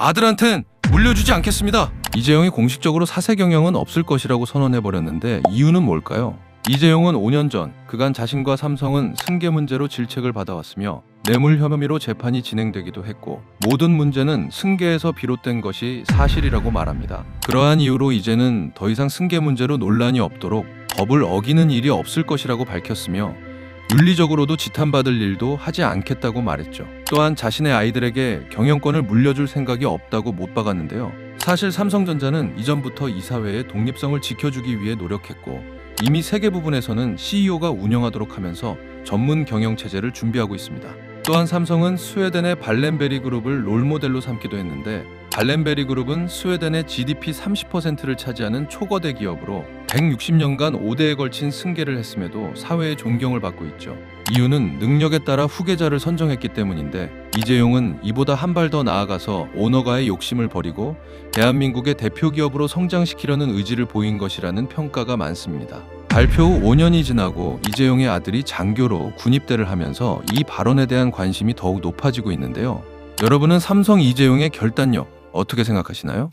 아들한텐 물려주지 않겠습니다. 이재용이 공식적으로 사세 경영은 없을 것이라고 선언해 버렸는데 이유는 뭘까요? 이재용은 5년 전 그간 자신과 삼성은 승계 문제로 질책을 받아왔으며 뇌물 혐의로 재판이 진행되기도 했고 모든 문제는 승계에서 비롯된 것이 사실이라고 말합니다. 그러한 이유로 이제는 더 이상 승계 문제로 논란이 없도록 법을 어기는 일이 없을 것이라고 밝혔으며 윤리적으로도 지탄받을 일도 하지 않겠다고 말했죠. 또한 자신의 아이들에게 경영권을 물려줄 생각이 없다고 못 박았는데요. 사실 삼성전자는 이전부터 이사회의 독립성을 지켜주기 위해 노력했고 이미 세계 부분에서는 CEO가 운영하도록 하면서 전문 경영 체제를 준비하고 있습니다. 또한 삼성은 스웨덴의 발렌베리 그룹을 롤모델로 삼기도 했는데 발렌베리 그룹은 스웨덴의 GDP 30%를 차지하는 초거대 기업으로 160년간 5대에 걸친 승계를 했음에도 사회의 존경을 받고 있죠. 이유는 능력에 따라 후계자를 선정했기 때문인데 이재용은 이보다 한 발 더 나아가서 오너가의 욕심을 버리고 대한민국의 대표 기업으로 성장시키려는 의지를 보인 것이라는 평가가 많습니다. 발표 후 5년이 지나고 이재용의 아들이 장교로 군입대를 하면서 이 발언에 대한 관심이 더욱 높아지고 있는데요. 여러분은 삼성 이재용의 결단력 어떻게 생각하시나요?